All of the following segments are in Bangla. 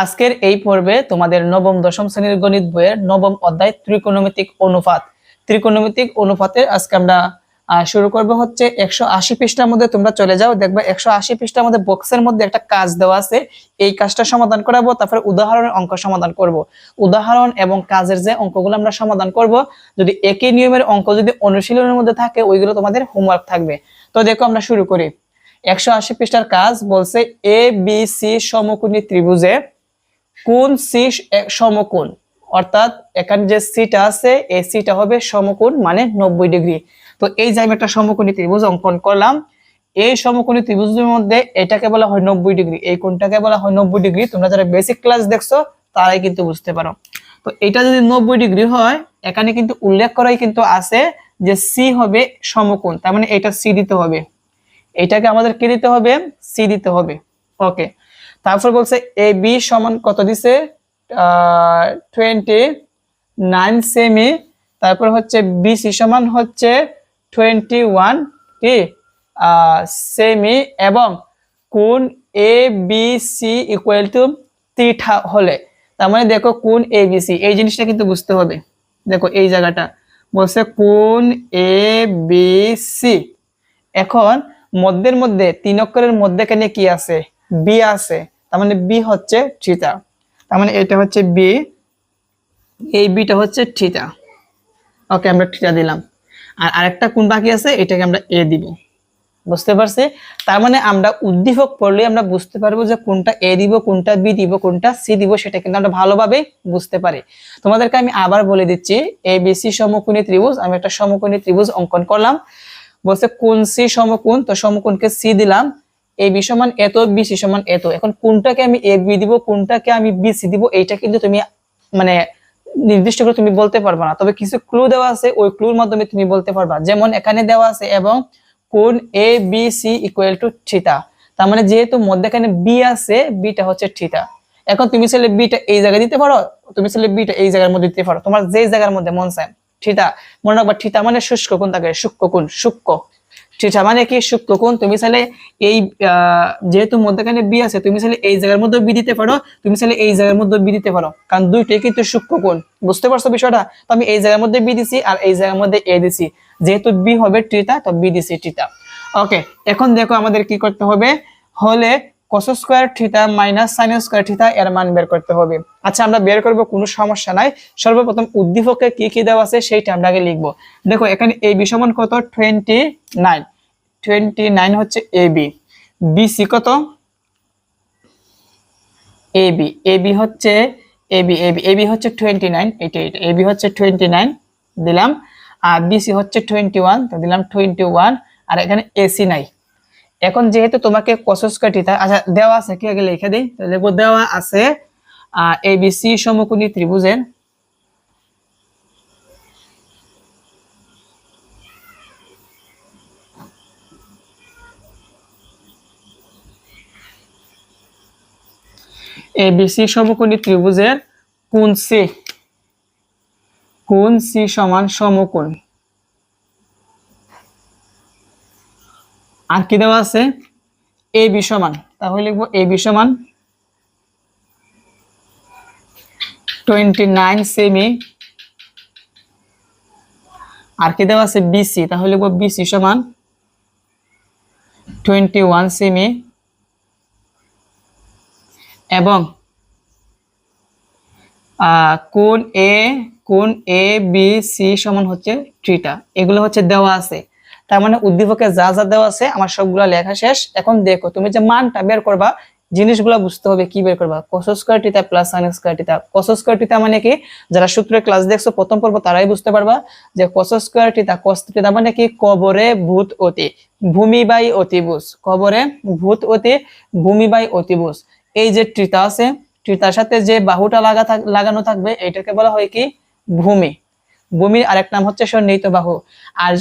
আজকের এই পর্বে তোমাদের নবম, দশম শ্রেণির গণিত বইয়ের নবম অধ্যায় ত্রিকোণমিতিক অনুপাত। ত্রিকোণমিতিক অনুপাতের আজকে আমরা শুরু করব হচ্ছে একশো আশি পৃষ্ঠার মধ্যে। তোমরা চলে যাও, দেখবে একশো আশি পৃষ্ঠার মধ্যে বক্সের মধ্যে একটা কাজ দেওয়া আছে। এই কাজটা সমাধান করাবো, তারপরে উদাহরণের অঙ্ক সমাধান করব। উদাহরণ এবং কাজের যে অঙ্কগুলো আমরা সমাধান করব, যদি একই নিয়মের অঙ্ক যদি অনুশীলনের মধ্যে থাকে, ওইগুলো তোমাদের হোমওয়ার্ক থাকবে। তো দেখো আমরা শুরু করি। একশো আশি পৃষ্ঠার কাজ বলছে এ বি সি সমকোণী ত্রিভুজে কোন সি সমকোণ। অর্থাৎ এখানে যে সিটা আছে, এই সিটা হবে সমকোণ মানে নব্বই ডিগ্রি। তো এই যে আমি একটা সমকোণী ত্রিভুজ অঙ্কন করলাম, এই সমকোণী ত্রিভুজের মধ্যে এটাকে বলা হয় নব্বই ডিগ্রি, এই কোণটাকে বলা হয় নব্বই ডিগ্রি। তোমরা যারা বেসিক ক্লাস দেখছ, তারাই কিন্তু বুঝতে পারো। তো এটা যদি নব্বই ডিগ্রি হয়, এখানে কিন্তু উল্লেখ করাই কিন্তু আছে যে সি হবে সমকোণ, তার মানে এটা সি দিতে হবে। এটাকে আমাদের কি দিতে হবে? সি দিতে হবে। ওকে তারপর বলছে এ বি সমান কত দিছে? টোয়েন্টি নাইন সেমি তারপর হচ্ছে বিসি সমান হচ্ছে টোয়েন্টি ওয়ান কি সেমি এবং কোন A B C equal to theta হলে। তার মানে দেখো কোন এ বি সি, এই জিনিসটা কিন্তু বুঝতে হবে। দেখো এই জায়গাটা, বলছে কোন এ বি সি। এখন মধ্যের মধ্যে, তিন অক্ষরের মধ্যে মধ্যেখানে কি আছে? বি আছে। তার মানে বি হচ্ছে থিটা। তার মানে এটা হচ্ছে বি এই বিটা হচ্ছে থিটা। ওকে, আমরা থিটা দিলাম। আর আরেকটা কোন বাকি আছে, এটাকে আমরা এ দিব। বুঝতে পারছি? তার মানে আমরা উদ্দীপক পড়লে আমরা বুঝতে পারব যে কোনটা এ দিব কোনটা বি দিব কোনটা সি দিব, সেটা কিন্তু আমরা ভালোভাবে বুঝতে পারি। তোমাদেরকে আমি আবার বলে দিচ্ছি এ বি সি সমকোণী ত্রিভুজ, আমি একটা সমকোণী ত্রিভুজ অঙ্কন করলাম। বলছে কোন সি সমকোণ, তো সমকোণকে সি দিলাম। এ বি সমান এত বি সমান এত এখন কোনটাকে আমি এ বি দিব, কোনটাকে আমি দিব, এইটা কিন্তু তুমি মানে নির্দিষ্ট করে তুমি বলতে না। তবে কিছু ক্লু দেওয়া আছে, ওই ক্লুর মাধ্যমে তুমি বলতে পারবা। যেমন এখানে দেওয়া আছে, এবং কোন A B C equal to তার মানে যেহেতু মধ্যেখানে বি আছে বিটা হচ্ছে থিটা এখন তুমি বিটা এই জায়গায় দিতে পারো, তুমি বিটা এই জায়গার মধ্যে দিতে পারো। তোমার যে জায়গার মধ্যে মন চায় থিটা মনে রাখবা থিটা মানে শুষ্ক কোন থাকে শুক্র কোন শুক্র থিটা মানে কি, শুক্র কোন তুমি চাইলে এই যেহেতু মধ্যখানে বি আছে, তুমি চাইলে এই জায়গার মধ্যে বি দিতে পারো, তুমি চাইলে এই জায়গার মধ্যে বি দিতে পারো, কারণ দুইটাই কিন্তু সূক্ষ্ম কোণ, বুঝতে পারছ বিষয়টা? তো আমি এই জায়গার মধ্যে বি দিছি আর এই জায়গার মধ্যে এ দিছি, যেহেতু বি হবে ট্রিতা তো বি দিছি ট্রিতা ওকে, এখন দেখো আমাদের কি করতে হবে, হলে cos square theta minus sine square theta এর মান বের করতে হবে। আচ্ছা আমরা বের করব কোনো সমস্যা নাই। সর্বপ্রথম উদ্দীপকে কি কি দেওয়া আছে সেইটা আমরা আগে লিখব। দেখো, এখানে এ বি সমান কত? টোয়েন্টি নাইন টোয়েন্টি নাইন হচ্ছে এ বি। বিসি কত? এ বি। এ বি হচ্ছে, A B A B A B হচ্ছে টোয়েন্টি নাইন এটা এটা এ বি হচ্ছে টোয়েন্টি নাইন দিলাম। আর বিসি হচ্ছে টোয়েন্টি ওয়ান তো দিলাম টোয়েন্টি ওয়ান আর এখানে এসি নাই। এখন যেহেতু তোমাকে কসস কাটিতা আচ্ছা দেওয়া আছে, কি আগে লিখে দিই? লিখব দেওয়া আছে এ বি সি সমকোণী ত্রিভুজের। এ বি সি সমকোণী ত্রিভুজের, কোণ সি কোণ সি সমান সমকোণ। আর কি দেওয়া আছে? এ বি সমান। তাহলে লিখব এ বি সমান টোয়েন্টি নাইন সেমি। আর কি দেওয়া আছে? বিসি তাহলে লিখব বিসি সমান টোয়েন্টি ওয়ান সেমি। এবং কোন এ কোন এ, বি, সি সমান হচ্ছে থ্রিটা এগুলো হচ্ছে দেওয়া আছে। তার মানে উদ্দীপকে যা যা দেওয়া আছে, আমার সবগুলো লেখা শেষ। এখন দেখো, তুমি যে মানটা বের করবা, জিনিসগুলো বুঝতে হবে কি বের করবা। Cos square theta plus sine square theta square theta মানে কি? যারা সূত্রের ক্লাস দেখছ, প্রথম পর্ব তারাই বুঝতে পারবা যে কস স্কোয়ার টিতা কস টিতা মানে কি? কবরে ভূত অতি, ভূমি বাই অতিবুজ কবরে ভূত অতি, ভূমি বাই অতিবুজ এই যে টিতা আছে টিতার সাথে যে বাহুটা লাগা লাগানো থাকবে এটাকে বলা হয় কি? ভূমি। ভূমির আরেক নাম হচ্ছে সন্নিহিত বাহু। আর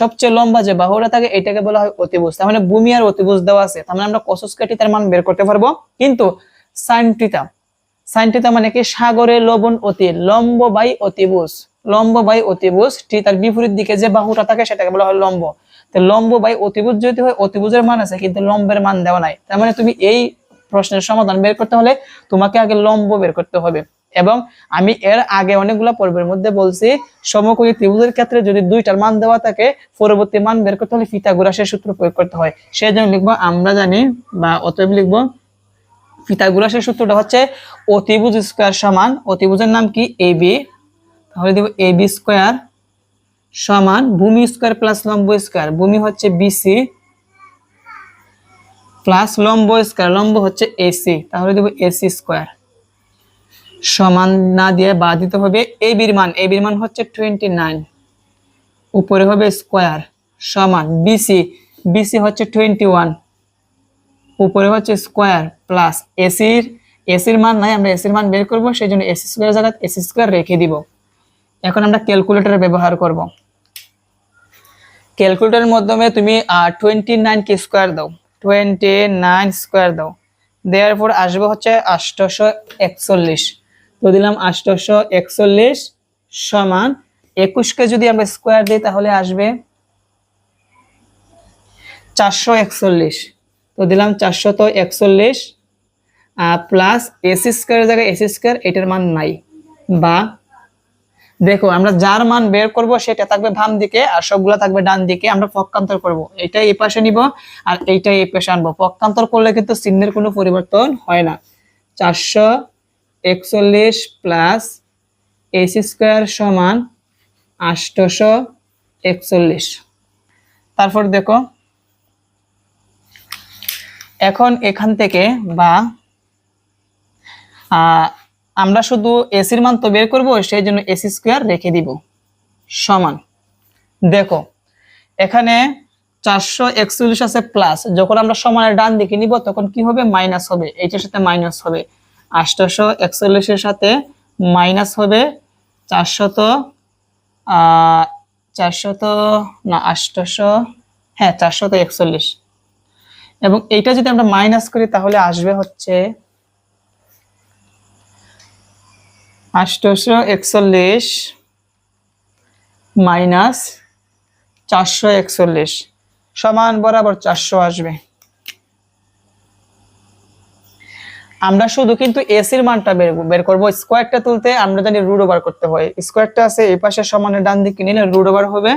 সবচেয়ে লম্বা যে বাহুটা থাকে, এটাকে বলা হয় অতিভুজ। তার মানে ভূমি আর অতিভুজ দেওয়া আছে। তার মানে আমরা কসস্কাটিতার মান বের করতে পারব। কিন্তু সাইনটিতা সাইনটিতা মানে কি? সাগরে লবণ অতি লম্ব বাই অতিভুজ। লম্ব বাই অতিভুজ ঠিক তার বিপরীত দিকে যে বাহুটা থাকে, সেটাকে বলা হয় লম্ব। তো লম্ব বাই অতিভুজ যদি হয়, অতিভুজের মান আছে, কিন্তু লম্বের মান দেওয়া নাই। তার মানে তুমি এই প্রশ্নের সমাধান বের করতে হলে তোমাকে আগে লম্ব বের করতে হবে। এবং আমি এর আগে অনেকগুলো পর্বের মধ্যে বলছি, সমকোণী ত্রিভুজের ক্ষেত্রে যদি দুইটার মান দেওয়া থাকে, পরবর্তী মান বের করতে হলে ফিতাগোরাসের সূত্র প্রয়োগ করতে হয়। সেই জন্য লিখব, আমরা জানি বা অতএব লিখব ফিতাগোরাসের সূত্রটা হচ্ছে অতিভুজ স্কোয়ার সমান অতিভুজের নাম কি? A B. তাহলে দেবো এ বি স্কোয়ার সমান ভূমি স্কোয়ার প্লাস লম্ব স্কোয়ার। ভূমি হচ্ছে বিসি প্লাস লম্ব স্কোয়ার। লম্ব হচ্ছে এসি তাহলে দেবো এসি স্কোয়ার। সমান না দিয়ে বাদ দিতে হবে এ বির মান। এ বির মান হচ্ছে টোয়েন্টি নাইন উপরে হবে স্কোয়ার সমান বিসি বিসি হচ্ছে টোয়েন্টি ওয়ান উপরে হচ্ছে স্কোয়ার প্লাস এসির এসির মান নাই, আমরা এসির মান বের করব সেই জন্য এসি স্কোয়ার জায়গায় এসি স্কোয়ার রেখে দিব। এখন আমরা ক্যালকুলেটর ব্যবহার করব। ক্যালকুলেটরের মাধ্যমে তুমি টোয়েন্টি নাইন কি স্কোয়ার দাও। টোয়েন্টি নাইন স্কোয়ার দাও। দেওয়ার পর আসবে হচ্ছে আষ্টশো একচল্লিশ। তো দিলাম আষ্টশো একচল্লিশ সমান একুশকে যদি আমরা স্কোয়ার দিই তাহলে আসবে চারশো একচল্লিশ। তো দিলাম চারশত একচল্লিশ প্লাস এসি স্কোয়ার জায়গায় এসি স্কোয়ার এটার মান নাই। বা দেখো আমরা যার মান বের করব সেটা থাকবে বাম দিকে আর সবগুলো থাকবে ডান দিকে, আমরা পক্ষান্তর করব। এইটা এই পাশে নিব আর এইটা এই পাশে আনব। পক্ষান্তর করলে কিন্তু চিহ্নের কোনো পরিবর্তন হয় না। চারশো একচল্লিশ প্লাস এসি স্কোয়ার সমান আষ্টশো একচল্লিশ। তারপর দেখো, এখন এখান থেকে বা আমরা শুধু এসির মান তো বের করব, সেই জন্য এসি স্কোয়ার রেখে দিব সমান। দেখো, এখানে চারশো একচল্লিশ আছে প্লাস, যখন আমরা সমানের ডান দিকে নিব, তখন কি হবে? মাইনাস হবে, এইটার সাথে মাইনাস হবে। আটশোশো একচল্লিশের সাথে মাইনাস হবে চারশত চারশত, না আটশোশো হ্যাঁ চারশত একচল্লিশ। এবং এইটা যদি আমরা মাইনাস করি, তাহলে আসবে হচ্ছে আষ্টশো একচল্লিশ মাইনাস চারশো একচল্লিশ। সমান বরাবর চারশো আসবে। আমরা শুধু কিন্তু এসির মানটা বের বের করব। স্কোয়ারটা তুলতে আমরা জানি রুট ওভার করতে হয়। স্কোয়ারটা আছে এই পাশে সমানের ডান দিকে নিলে রুট ওভার হবে।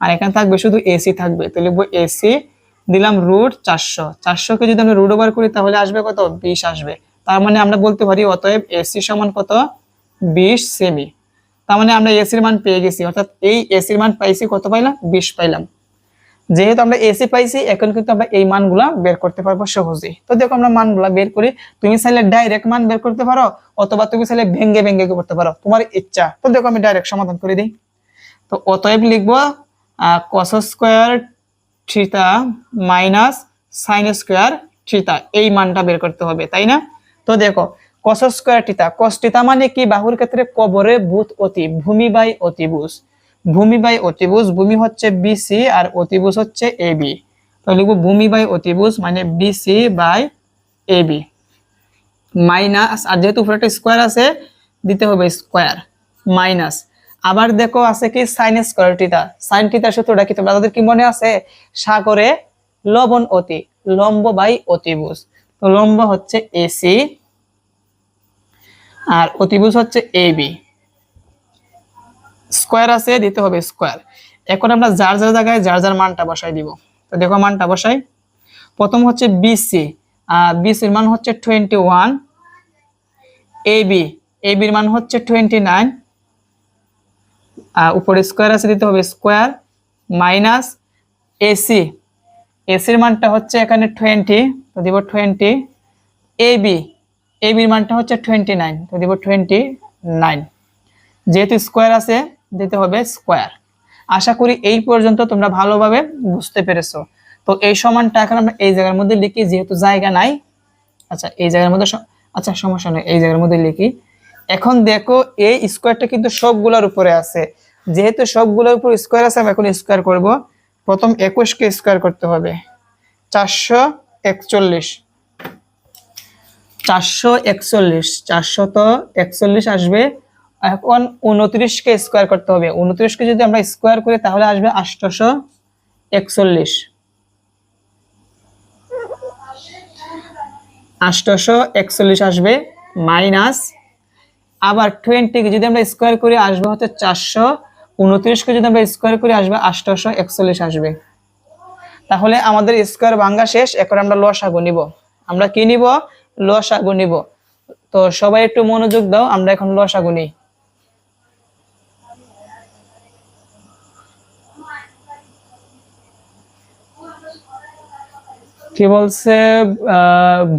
আর এখানে থাকবে শুধু এসি থাকবে। তো লিখব এসি দিলাম রুট চারশো। চারশোকে যদি আমরা রুট ওভার করি, তাহলে আসবে কত? বিশ আসবে। তার মানে আমরা বলতে পারি, অতএব এসি সমান কত? বিশ সেমি তার মানে আমরা এসির মান পেয়ে গেছি। অর্থাৎ এই এসির মান পাইছি কত পাইলাম? বিশ পাইলাম। যেহেতু আমরা এসি পাইছি, এখন কিন্তু আমরা এই মানগুলা বের করতে পারব সহজেই। তো দেখো আমরা মানগুলা বের করি, তুমি চাইলে ডাইরেক্ট মান বের করতে পারো, অথবা তুমি চাইলে ভেঙ্গে ভেঙ্গে করতে পারো, তোমার ইচ্ছা। তো দেখো আমি ডাইরেক্ট সমাধান করে দিই। তো অতএব লিখব cos square theta minus sine square theta এই মানটা বের করতে হবে, তাই না? তো দেখো cos square theta cos theta মানে কি? বাহুর ক্ষেত্রে কবরে ভূত অতি, ভূমি বাই অতিভুজ। ভূমি বাই অতিভুজ, ভূমি হচ্ছে বিসি আর অতিভুজ হচ্ছে এবি তো লিখব ভূমি বাই অতিভুজ মানে বিসি বাই এবি মাইনাস, আর যেহেতু উপরে একটা স্কোয়ার আছে, দিতে হবে স্কোয়ার মাইনাস। আবার দেখো আছে কি সাইন স্কোয়ার টিটা সাইন টিটার সূত্রটা কি? তোমরা তাদের কি মনে আছে? সাগরে লবণ অতি, লম্ব বাই অতিভুজ। তো লম্ব হচ্ছে এসি আর অতিভুজ হচ্ছে এবি স্কোয়ার আছে, দিতে হবে স্কোয়ার। এখন আমরা যার যার জায়গায় যার যার মানটা বসাই দিব। তো দেখো মানটা বসাই। প্রথম হচ্ছে বিসি বিসির মান হচ্ছে টোয়েন্টি ওয়ান এবি এবির মান হচ্ছে টোয়েন্টি নাইন উপরে স্কোয়ার আছে, দিতে হবে স্কোয়ার মাইনাস এসি এসির মানটা হচ্ছে এখানে টোয়েন্টি তো দিব টোয়েন্টি এবি এবির মানটা হচ্ছে টোয়েন্টি নাইন তো দিব টোয়েন্টি নাইন যেহেতু স্কোয়ার আছে, দিতে হবে স্কোয়ার। আশা করি এই পর্যন্ত তোমরা ভালোভাবে বুঝতে পেরেছ। তো এই সমানটা এখন আমরা এই জায়গার মধ্যে লিখি, যেহেতু জায়গা নাই। আচ্ছা এই জায়গার মধ্যে আচ্ছা সমস্যা নেই, এই জায়গার মধ্যে লিখি। এখন দেখো, এই স্কোয়ারটা কিন্তু সবগুলোর উপরে আছে। যেহেতু সবগুলোর উপর স্কোয়ার আছে, আমি এখন স্কোয়ার করব। প্রথম একুশকে স্কোয়ার করতে হবে। চারশো একচল্লিশ। চারশো একচল্লিশ। চারশত একচল্লিশ আসবে। এখন উনত্রিশকে স্কোয়ার করতে হবে। উনত্রিশকে যদি আমরা স্কোয়ার করি, তাহলে আসবে আটশোশো একচল্লিশ। আষ্টশো একচল্লিশ আসবে মাইনাস। আবার টোয়েন্টিকে যদি আমরা স্কোয়ার করে, আসবে হচ্ছে চারশো। উনত্রিশকে যদি আমরা স্কোয়ার করে, আসবে আষ্টশো একচল্লিশ আসবে। তাহলে আমাদের স্কোয়ার ভাঙ্গা শেষ, এখন আমরা লস লসাগু নিব। আমরা কি নিব? লসাগু নিব। তো সবাই একটু মনোযোগ দাও, আমরা এখন লসাগু নিই। কি বলছে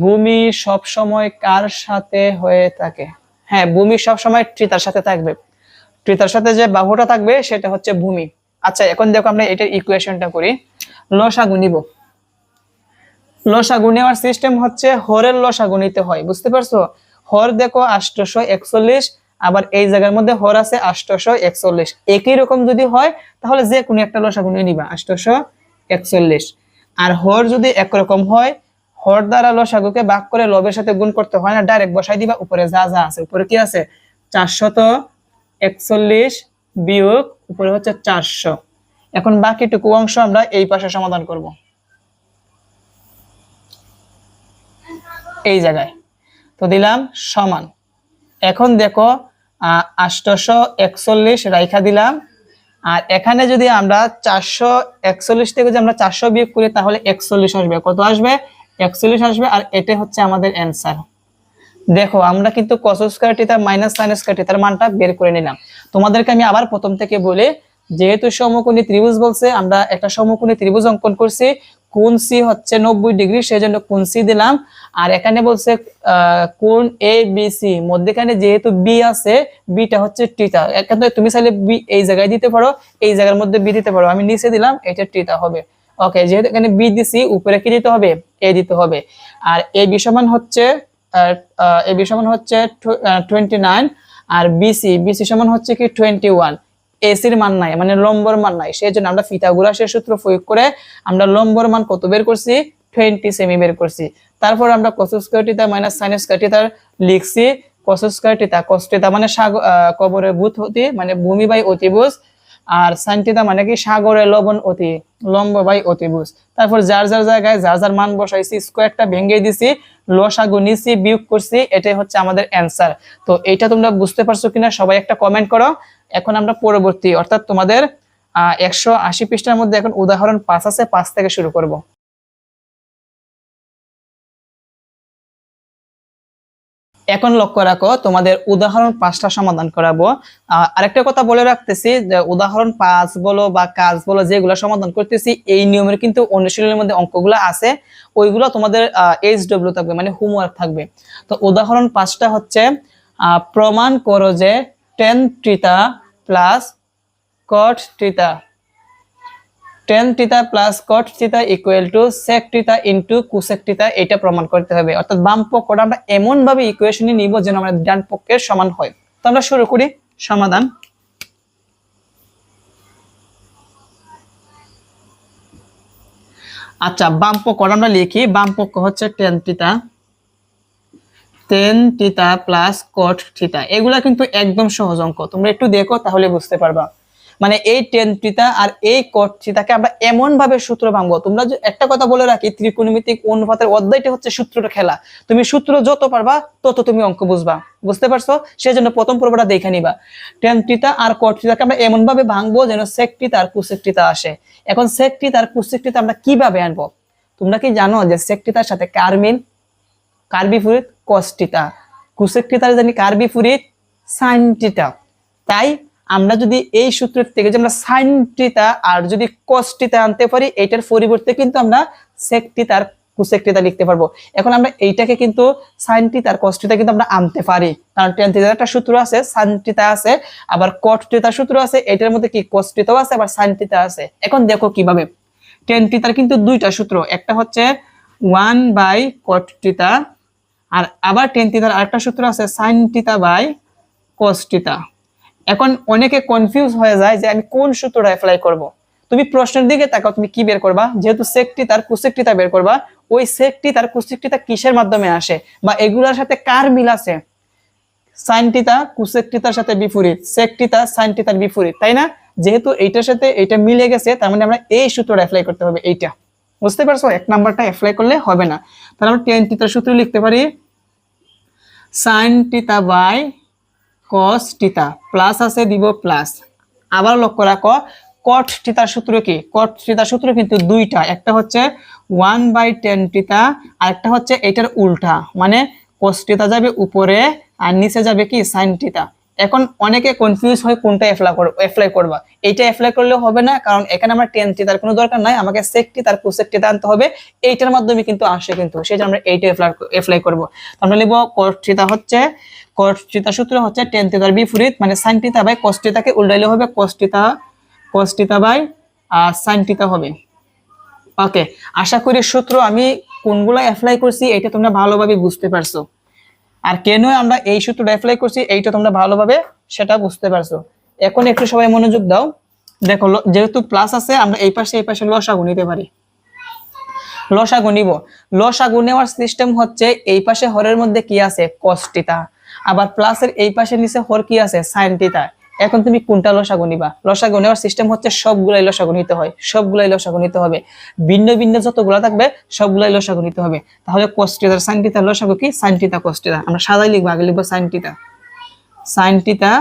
ভূমি সব সময় কার সাথে হয়ে থাকে? হ্যাঁ ভূমি সব সময় ট্রিতার সাথে থাকবে। ট্রিতার সাথে যে বাহুটা থাকবে, সেটা হচ্ছে ভূমি। আচ্ছা এখন দেখো আমরা এটার ইকুয়েশনটা করি। লসাগু নিব। লসাগু নেওয়ার সিস্টেম হচ্ছে হরের লসাগু নিতে হয়, বুঝতে পারছ? হর দেখো আষ্টশো একচল্লিশ, আবার এই জায়গার মধ্যে হর আছে আষ্টশো একচল্লিশ। একই রকম যদি হয়, তাহলে যে কোনো একটা লসাগু নিয়ে নিবা, আষ্টশো একচল্লিশ। আর হর যদি একরকম হয়, হর দ্বারা লসাগুকে বাক করে লবের সাথে গুণ করতে হয় না ডাইরেক্ট বসাই দিবা, উপরে যা যা আছে। উপরে কি আছে? চারশত একচল্লিশ বিয়োগ, উপরে হচ্ছে চারশো। এখন বাকিটুকু অংশ আমরা এই পাশে সমাধান করব। এই জায়গায়। তো দিলাম সমান। এখন দেখো আষ্টশো একচল্লিশ রাইখা দিলাম। আর এখানে যদি আমরা চারশো একচল্লিশ থেকে যদি আমরা চারশো বিয়োগ করি, তাহলে একচল্লিশ আসবে। কত আসবে? একচল্লিশ আসবে, আর এটা হচ্ছে আমাদের অ্যান্সার দেখো, আমরা কিন্তু cos square theta minus sine square theta মানটা বের করে নিলাম। তোমাদেরকে আমি আবার প্রথম থেকে বলি, যেহেতু সমকোণী ত্রিভুজ বলছে, আমরা একটা সমকোণী ত্রিভুজ অঙ্কন করছি কোণ সি হচ্ছে নব্বই ডিগ্রি সেই জন্য কোণ সি দিলাম। আর এখানে বলছে কোণ এ বি সি মধ্যেখানে যেহেতু বি আছে বিটা হচ্ছে টিটা এখানে তুমি চাইলে বি এই জায়গায় দিতে পারো, এই জায়গার মধ্যে বি দিতে পারো। আমি নিচে দিলাম, এটা টিটা হবে। ওকে যেহেতু এখানে বি দিছি, উপরে কি দিতে হবে? এ দিতে হবে। আর এ বি সমান হচ্ছে এ বি সমান হচ্ছে টোয়েন্টি নাইন আর বিসি বিসি সমান হচ্ছে কি টোয়েন্টি ওয়ান এসির মান নাই মানে লম্বর মান নাই। সেই জন্য আমরা ফিতাগুরাসের সূত্র প্রয়োগ করে আমরা লম্বর মান কত বের করছি? টোয়েন্টি সেমি বের করছি। তারপর আমরা cos square theta minus sine square লিখছি। কস স্কোয়ার টিতা কস মানে সাগর কবরের ভূত হতি মানে ভূমি বাই অতিভুজ। আর সাইন টিতা মানে কি? সাগরে লবণ অতি, লম্ব বাই অতিভুজ। তারপর যার যার জায়গায় যার যার মান বসাইছি স্কোয়ারটা ভেঙে দিছি, লসাগু নিছি বিয়োগ করছি, এটাই হচ্ছে আমাদের অ্যান্সার তো এইটা তোমরা বুঝতে পারছ কিনা সবাই একটা কমেন্ট করো। এখন আমরা পরবর্তী, অর্থাৎ তোমাদের একশো আশি পৃষ্ঠার মধ্যে এখন উদাহরণ পাঁচ আছে, পাঁচ থেকে শুরু করব। এখন লক্ষ্য রাখো, তোমাদের উদাহরণ পাঁচটা সমাধান করাবো। আরেকটা কথা বলে রাখতেছি যে উদাহরণ পাঁচ বলো বা কাজ বলো, যেগুলো সমাধান করতেছি, এই নিয়মের কিন্তু অনুশীলনের মধ্যে অঙ্কগুলো আছে। ওইগুলো তোমাদের এইচ ডব্লিউ থাকবে মানে হোমওয়ার্ক থাকবে। তো উদাহরণ পাঁচটা হচ্ছে প্রমাণ করো যে tan theta plus cot theta tan theta plus cot theta equal to sec theta into cosec theta এটা প্রমাণ করতে হবে। অর্থাৎ বাম পক্ষটা আমরা এমন ভাবে ইকুয়েশনে নিব যেন আমরা ডান পক্ষের সমান হয়। তো আমরা শুরু করি সমাধান। আচ্ছা বাম পক্ষ আমরা লিখি, বাম পক্ষ হচ্ছে tan theta tan theta plus cot theta এগুলা কিন্তু একদম সহজ অঙ্ক। তোমরা একটু দেখো, তাহলে বুঝতে পারবা। মানে এই টেন থিতা আর এই কট থিতাকে আমরা এমন ভাবে সূত্র ভাঙবো। তোমরা একটা কথা বলে রাখি, ত্রিকোণমিতিক অনুপাতের অধ্যায়টা হচ্ছে সূত্রটা খেলা। তুমি সূত্র যত পারবা, তত তুমি অঙ্ক বুঝবা। বুঝতে পারছ? সেই জন্য প্রথম পর্বটা দেখে নিবা। টেন থিতা আর কট থিতাকে আমরা এমন ভাবে ভাঙবো যেন সেক থিতা আর কুসেক থিতা আসে। এখন সেক থিতা আর কুসেক থিতা আমরা কীভাবে আনব? তোমরা কি জানো যে সেক থিতার সাথে কার মিল কার বিপরীত কষ্টিতা কুসেক জানি কার বিপরীত সাইন টিতা তাই আমরা যদি এই সূত্রের থেকে যে আমরা সাইন টিতা আর যদি কষ্টিতা আনতে পারি এইটার পরিবর্তে কিন্তু আমরা সেক টিতার কুসেক টিতা লিখতে পারব। এখন আমরা এইটাকে কিন্তু সাইন টিতার কষ্টিতা কিন্তু আমরা আনতে পারি। কারণ টেন টিতার একটা সূত্র আছে সাইন টিতা আছে, আবার কট টিতার সূত্র আছে, এটার মধ্যে কি কষ্টিতাও আছে, আবার সাইন টিতা আছে। এখন দেখো কীভাবে। টেন টিতার কিন্তু দুইটা সূত্র, একটা হচ্ছে ওয়ান বাই কট টিতা আর আবার টেন টিতার আরেকটা সূত্র আছে সাইন টিতা বাই কস টিতা এখন অনেকে কনফিউজ হয়ে যায় যে আমি কোন সূত্রটা অ্যাপ্লাই করব। তুমি প্রশ্নের দিকে তাকাও, তুমি কি বের করবা? যেহেতু সেকটি তার কুসেকটিতা বের করবা, ওই সেকটি তার কুসেকটিতা কিসের মাধ্যমে আসে? বা এগুলোর সাথে কার মিল আছে? সাইন টিতা কুসেক টিতার সাথে বিপরীত সেক টিতা সাইন টিতার বিপরীত, তাই না? যেহেতু এইটার সাথে এটা মিলে গেছে, তার মানে আমরা এই সূত্রটা অ্যাপ্লাই করতে হবে, এইটা। বুঝতে পারছ? এক নাম্বারটা অ্যাপ্লাই করলে হবে না। তাহলে আমরা টেন টিতার সূত্র লিখতে পারি sine theta by cos theta plus আছে, দিব প্লাস আবার লক্ষ্য রাখো কট টিতার সূত্র কি? কট টিতার সূত্র কিন্তু দুইটা। একটা হচ্ছে ওয়ান বাই টেন টিতা আর একটা হচ্ছে এটার উল্টা। মানে কস টিতা যাবে উপরে আর নিচে যাবে কি? সাইন টিতা এখন অনেকে কনফিউজ হয় কোনটা অ্যাপ্লাই করব অ্যাপ্লাই করবা। এইটা অ্যাপ্লাই করলে হবে না, কারণ এখানে আমার টেন টিতার কোনো দরকার নাই, আমাকে সেক টিতার কোসেক টিতা আনতে হবে। এইটার মাধ্যমে কিন্তু আসে কিন্তু, সেই জন্য আমরা এইটা অ্যাপ্লাই করব। আমরা লিখব কট টিতা হচ্ছে কট টিতা সূত্র হচ্ছে টেন টিতার বিপরীত মানে সাইন টিতা বাই কস টিতাকে উল্টাইলে হবে কস টিতা কস টিতা বাই আর সাইন টিতা হবে। ওকে আশা করি সূত্র আমি কোনগুলো অ্যাপ্লাই করছি এটা তোমরা ভালোভাবে বুঝতে পারছ। আর কেন আমরা এই সূত্রটা অ্যাপ্লাই করছি, এইটা তোমরা ভালোভাবে সেটা বুঝতে পারছ। এখন একটু সবাই মনোযোগ দাও। দেখো যেহেতু প্লাস আছে, আমরা এই পাশে এই পাশে লসাগু নিতে পারি। লসাগু নিব। লসাগু নেওয়ার সিস্টেম হচ্ছে এই পাশে হরের মধ্যে কি আছে? কষ্টিতা আবার প্লাসের এই পাশে নিচে হর কি আছে? সাইনটিতা এখন তুমি কোনটা লসাগু নিবা? লসাগু নেওয়ার সিস্টেম হচ্ছে সবগুলাই লসাগু নিতে হয়, সবগুলাই লসাগু নিতে হবে। ভিন্ন ভিন্ন যতগুলো থাকবে, সবগুলাই লসাগু নিতে হবে। তাহলে কষ্টিতার সাইনটিতা লসাগু কি? সাইনটিতা কষ্টিতা আমরা সাদাই লিখব, আগে লিখব সাইনটিতা সাইনটিতা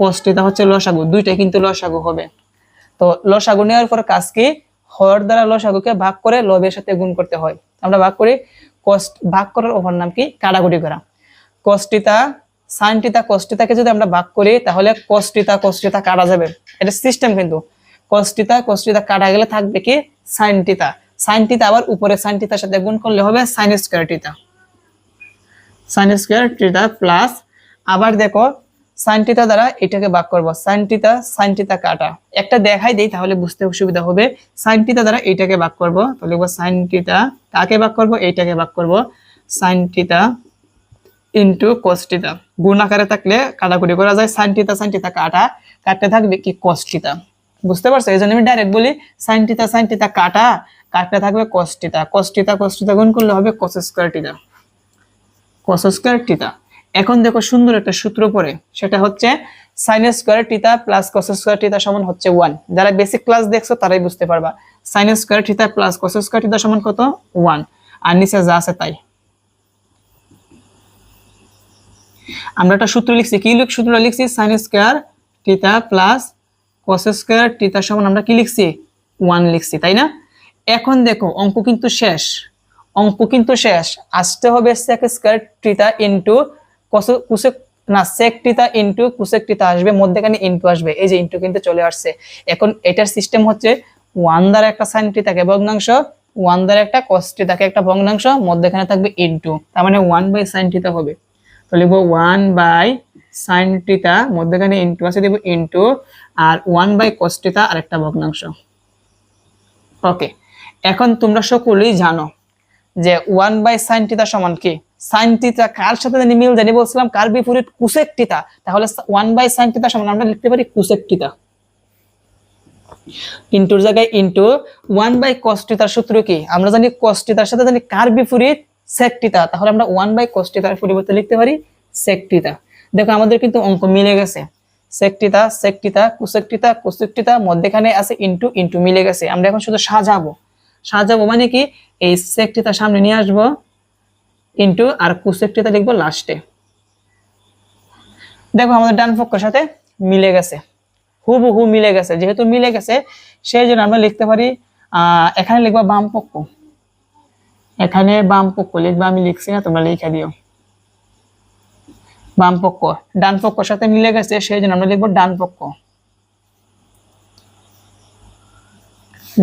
কষ্টিতা হচ্ছে লসাগু, দুইটাই কিন্তু লসাগু হবে। তো লসাগু নেওয়ার পর কাজ কি? হর দ্বারা লসাগুকে ভাগ করে লবের সাথে গুণ করতে হয়। আমরা ভাগ করি কষ্ট ভাগ করার ওভার নাম কি? কাটাকুটি করা। কষ্টিতা সাইনটিতা, কষ্টিতাকে যদি আমরা ভাগ করি, তাহলে কষ্টিতা কষ্টিতা কাটা যাবে। এটা সিস্টেম কিন্তু। কষ্টিতা কষ্টিতা কাটা গেলে থাকবে কি? সাইনটিতা। সাইনটিতা আবার উপরে সাইনটিতার সাথে গুণ করলে হবে sine square theta sine square theta plus আবার দেখো সাইন টিতা দ্বারা এটাকে ভাগ করব। সাইন টিতা সাইন টিতা কাটা। একটা দেখাই দেই, তাহলে বুঝতে সুবিধা হবে। সাইন টিতা দ্বারা এইটাকে ভাগ করব তো লিখব কাকে ভাগ করব? এইটাকে ভাগ করব। সাইন টিতা ইন্টু কস্টিতা গুণ আকারে থাকলে কাটাকুটি করা যায়। সাইন টিতা সাইন টিতা কাটা। কাটতে থাকবে কি কষ্টিতা বুঝতে পারছ? এই জন্য আমি ডাইরেক্ট বলি সাইন টিতা সাইন টিতা কাটা। কাটতে থাকবে কষ্টিতা কষ্টিতা কষ্টিতা গুণ করলে হবে কস স্কোয়ার টিতা কস টিতা এখন দেখো সুন্দর একটা সূত্র পড়ে। সেটা হচ্ছে sine square theta plus cos square theta সমান হচ্ছে ওয়ান যারা বেসিক ক্লাস দেখছ তারাই বুঝতে পারবা। Sine square theta plus cos square theta সমান কত? ওয়ান আর নিচে যা আছে তাই। আমরা একটা সূত্র লিখছি, কি লিখ সূত্র লিখছি? Sine square theta plus cos square theta সমান আমরা কি লিখছি? ওয়ান লিখছি, তাই না? এখন দেখো, অঙ্ক কিন্তু শেষ। অঙ্ক কিন্তু শেষ। আসতে হবে sec square theta into cosec না সেক টিতা ইন্টু কুসেক টিতা আসবে, মধ্যেখানে ইন্টু আসবে, এই যে ইন্টু কিন্তু চলে আসছে। এখন এটার সিস্টেম হচ্ছে ওয়ান দ্বারা একটা সাইন টিতাকে ভগ্নাংশ ওয়ান দ্বারা একটা কস টিতাকে একটা ভগ্নাংশ, মধ্যেখানে থাকবে ইন্টু তার মানে ওয়ান বাই সাইন টিতা হবে। লিখব ওয়ান বাই সাইন টিতা মধ্যেখানে ইন্টু আছে দেবো ইন্টু আর ওয়ান বাই কস টিতা আরেকটা ভগ্নাংশ। ওকে এখন তোমরা সকলেই জানো যে ওয়ান বাই সাইন টিতা সমান কি? সাইন টিতা কার সাথে জানি মিল? জানি বলছিলাম কার বিপরীত? কুসেক টিতা তাহলে ওয়ান বাই সাইন টিতা সমান, আমরা লিখতে পারি কুসেক টিতা ইন্টুর জায়গায় ইন্টু ওয়ান বাই কষ্টিতার সূত্র কি? আমরা জানি কষ্টিতার সাথে জানি কার বিপরীত? সেকটিতা, তাহলে আমরা ওয়ান বাই কষ্টিতার পরিবর্তে লিখতে পারি সেকটিতা। দেখো, আমাদের কিন্তু অঙ্ক মিলে গেছে। সেকটিতা সেকটিতা, কুসেকটিতা কুসেকটিতা, মধ্যেখানে আছে ইন্টু ইন্টু মিলে গেছে। আমরা এখন শুধু সাজাবো। সাজাবো মানে কি? এই সেকটিতা সামনে নিয়ে আসব ইন্টু আর কুসেকটিতা লিখব লাস্টে দেখো, আমাদের ডান পক্ষের সাথে মিলে গেছে। হুবহু মিলে গেছে। যেহেতু মিলে গেছে, সেই জন্য আমরা লিখতে পারি এখানে লিখব বাম পক্ষ। এখানে বাম পক্ষ, লিখবা, আমি লিখছি না, তোমরা লিখে দিও। বাম পক্ষ, ডান পক্ষের সাথে মিলে গেছে, সেই জন্য আমরা লিখব ডান পক্ষ।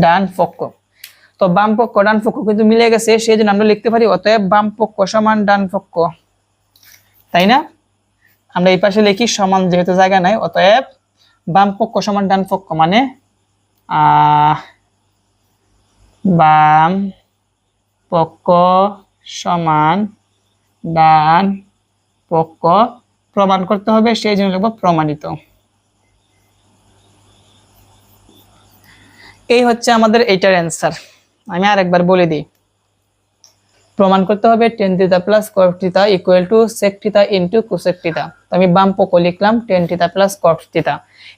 ডান পক্ষ। তো বাম পক্ষ, ডান পক্ষ কিন্তু মিলে গেছে, সেই জন্য আমরা লিখতে পারি, অতএব বাম পক্ষ সমান ডান পক্ষ। তাই না? আমরা এই পাশে লিখি, সমান যেহেতু জায়গা নাই, অতএব বাম পক্ষ সমান ডান পক্ষ মানে আহ, বাম পক্ষ সমান ডান পক্ষ প্রমাণ করতে হবে, সেই জন্য লিখব প্রমাণিত। এই হচ্ছে আমাদের এইটার অ্যান্সার আমি আরেকবার বলে দিই। প্রমাণ করতে হবে tan theta plus cot theta equal to sec theta into cosec theta তো আমি বাম পক্ষ লিখলাম টেন থিতা প্লাস কট থিতা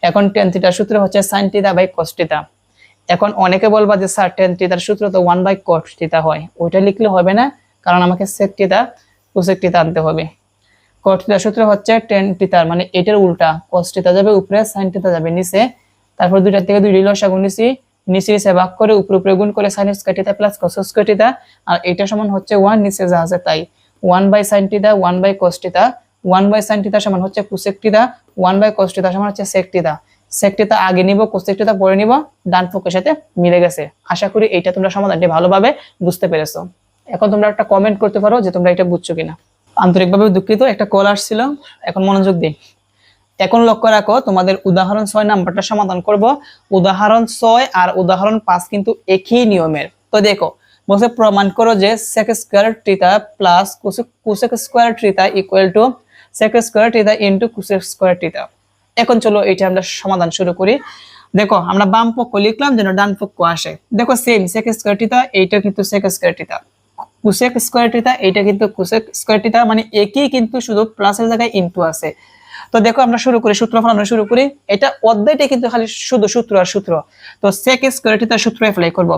এখন টেন থিতা সূত্র হচ্ছে সাইন থিতা বাই কস থিতা এখন অনেকে বলবা যে, স্যার টেন টিতার সূত্র তো ওয়ান বাই কট হয়। ওইটা লিখলে হবে না, কারণ আমাকে সেক টিতা কুসেক আনতে হবে। কট টিতার সূত্র হচ্ছে টেন টিতার মানে এটার উল্টা। কস যাবে উপরে সাইন যাবে নিচে। তারপর দুইটা থেকে দুই লসাগু নিছি। নিচে নিচে ভাগ করে উপরে উপরে গুণ করে sine square theta plus cos square আর এটা সমান হচ্ছে ওয়ান নিচে যা আছে তাই। One by sine one by cos theta one by sine সমান হচ্ছে cosec theta one by cos theta সমান হচ্ছে সেক টিতা সেক টিতা আগে নিব কোসেক টিতা পরে নিব, ডান পক্ষের সাথে মিলে গেছে। আশা করি এইটা তোমরা সমাধানটি ভালোভাবে বুঝতে পেরেছ। এখন তোমরা একটা কমেন্ট করতে পারো যে তোমরা এটা বুঝছ কিনা। আন্তরিকভাবে দুঃখিত, একটা কল আসছিল, এখন মনোযোগ দিই। এখন লক্ষ্য রাখো, তোমাদের উদাহরণ ছয় নাম্বারটা সমাধান করব। উদাহরণ ছয় আর উদাহরণ পাঁচ কিন্তু একই নিয়মের। তো দেখো, বলছে প্রমাণ করো যে sec square theta plus cosec square theta equal to sec square theta into cosec square theta এখন চলো, এটা আমরা সমাধান শুরু করি। দেখো, আমরা বাম পক্ষ লিখলাম, যেন ডান পক্ষ আসে। দেখো সেম সেক স্কোয়ার টিতা এইটা কিন্তু sec square theta cosec square theta এইটা কিন্তু কুসেক স্কোয়ার টিতা মানে একই কিন্তু শুধু প্লাসের জায়গায় ইনটু আছে। তো দেখো, আমরা শুরু করি সূত্র ফলানো শুরু করি। এটা অধ্যায়টা কিন্তু খালি শুধু সূত্র আর সূত্র। তো সেক স্কোয়ার টিতা সূত্র অ্যাপ্লাই করব।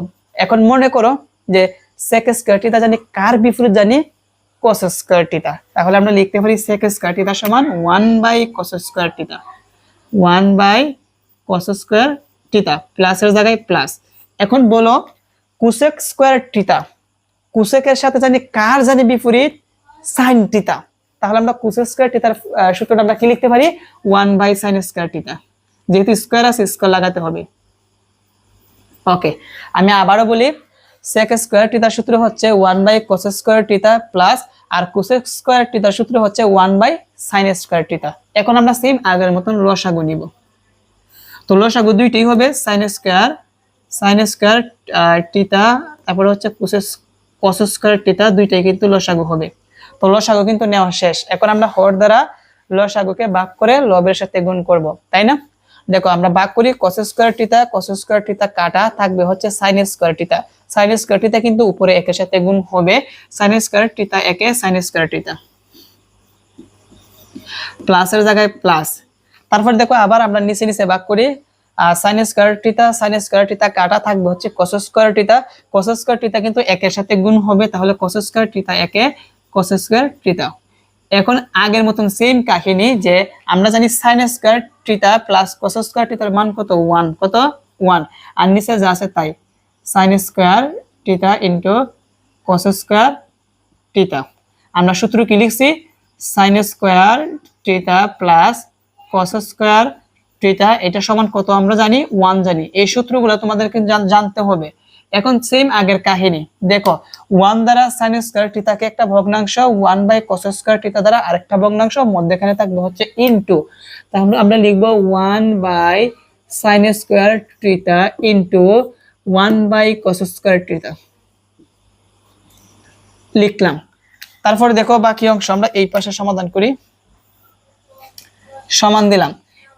এখন মনে করো যে সেক স্কোয়ার টিতা জানি কার বিপরীত জানি কস স্কোয়ার তাহলে আমরা লিখতে পারি সেক স্কোয়ার টিতা সমান one by cos square one by cos square theta প্লাসের জায়গায় প্লাস এখন বলো কুসেক স্কোয়ার টিতা কুসেকের সাথে জানি কার জানি বিপরীত? সাইন টিতা তাহলে আমরা কুসেক স্কোয়ার টিতার সূত্রটা আমরা কি লিখতে পারি? One by sine square theta যেহেতু স্কোয়ার আছে, স্কোয়ার লাগাতে হবে। ওকে, আমি আবারও বলি সেক স্কোয়ার টিতার সূত্র হচ্ছে one by cos square theta plus R cosec square টিতার সূত্র হচ্ছে one by sine square theta এখন আমরা সেম আগের মতন লসাগু নিব। তো লসাগু দুইটাই হবে sine square sine square theta তারপরে হচ্ছে কোসেস কস স্কোয়ার টিতা দুইটাই কিন্তু লসাগু হবে। তো লসাগু কিন্তু নেওয়া শেষ। এখন আমরা হর দ্বারা লসাগুকে ভাগ করে লবের সাথে গুণ করব, তাই না? দেখো, আমরা ভাগ করি কস স্কোয়ার টিতা কস স্কোয়ার টিতা কাটা, থাকবে হচ্ছে sine square theta sine square theta কিন্তু উপরে একের সাথে গুণ হবে। সাইন স্কোয়ার টিতা একে সাইন স্কোয়ার টিতা প্লাসের জায়গায় প্লাস তারপর দেখো আবার আমরা নিচে নিচে ভাগ করি সাইন স্কোয়ার সাইন স্কোয়ার কাটা থাকবে হচ্ছে কস স্কোয়ার টিতা কস স্কোয়ার কিন্তু একের সাথে গুণ হবে, তাহলে কস স্কোয়ার একে কস স্কোয়ার টিতা এখন আগের মতন সেম কাহিনী যে আমরা জানি sine square theta plus cos square টিতার মান কত? ওয়ান কত? ওয়ান আর নিচে যা আছে তাই। Sine square theta into cos square theta আমরা সূত্র কি লিখছি? Sine square theta plus cos square theta এটা সমান কত আমরা জানি? ওয়ান জানি। এই সূত্রগুলো তোমাদেরকে জান- জানতে হবে। এখন সেম আগের কাহিনী। দেখো ওয়ান দ্বারা সাইন স্কোয়ার টিতাকে একটা ভগ্নাংশ one by cos square theta দ্বারা আরেকটা ভগ্নাংশ, মধ্যেখানে থাকবে হচ্ছে ইনটু তাহলে আমরা লিখব one by sine square theta into one by cos square theta লিখলাম। তারপরে দেখো বাকি অংশ, আমরা এই পাশে সমাধান করি। সমান দিলাম।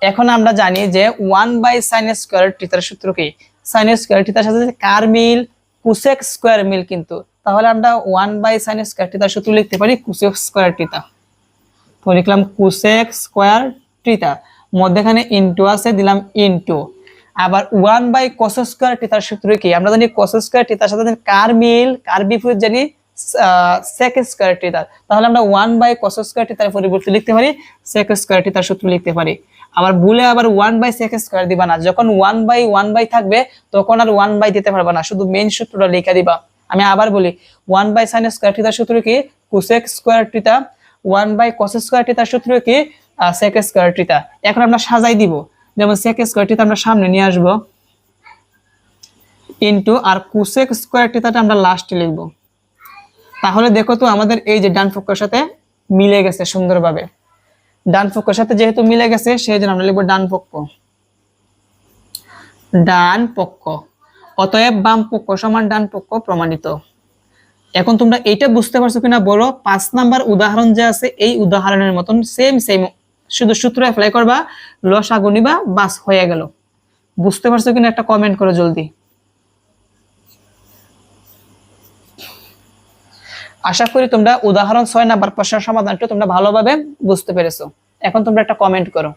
এখন আমরা জানি যে ওয়ান বাই সাইন স্কোয়ার টিতার সূত্র কি? সাইন স্কোয়ার টিতার সাথে কার মিল? কুসেক স্কোয়ার মিল কিন্তু। তাহলে আমরা ওয়ান বাই সাইন স্কোয়ার টিতার সূত্র লিখতে পারি কুসেক স্কোয়ার টিতা তো লিখলাম কুসেক স্কোয়ার টিতা মধ্যেখানে ইনটু আছে, দিলাম ইনটু আবার ওয়ান বাই কস স্কোয়ার টিতার সূত্র কি? আমরা জানি কস স্কোয়ার টিতার সাথে কার মিল, কার বিপরীত জানি সেক স্কোয়ার টিতার তাহলে আমরা ওয়ান বাই কস স্কোয়ার পরিবর্তে লিখতে পারি সেক স্কোয়ার টিতার সূত্র লিখতে পারি। আবার ভুলে আবার ওয়ান বাই সেক দিবা না। যখন ওয়ান বাই ওয়ান বাই থাকবে, তখন আর ওয়ান বাই দিতে পারবা না। শুধু মেইন সূত্রটা লিখে দিবা। আমি আবার বলি ওয়ান বাই সাইন স্কোয়ার টিতার সূত্র কি? Cosec square one by cos square টিতার সূত্র কি? সেক স্কোয়ার এখন আমরা সাজাই দিব। যেমন সেক স্কোয়ার আমরা সামনে নিয়ে আসব। ইনটু আর কুসেক স্কোয়ার টিতাটা আমরা লাস্টে লিখব। তাহলে দেখো তো আমাদের এই যে ডান পক্ষের সাথে মিলে গেছে সুন্দরভাবে। ডান পক্ষের সাথে যেহেতু মিলে গেছে সেই জন্য আমরা লিখব ডান পক্ষ। ডান পক্ষ। অতএব বাম পক্ষ সমান ডান পক্ষ প্রমাণিত। এখন তোমরা এইটা বুঝতে পারছ কিনা বলো? পাঁচ নাম্বার উদাহরণ যে আছে, এই উদাহরণের মতন সেম সেম শুধু সূত্র অ্যাপ্লাই করবা, লসাগু নিবা, বাস হয়ে গেল। বুঝতে পারছ কিনা? একটা কমেন্ট করো জলদি। আশা করি তোমরা উদাহরণ ছয় নাম্বার প্রশ্নের সমাধানটা তোমরা ভালোভাবে বুঝতে পেরেছ। এখন তোমরা একটা কমেন্ট করো।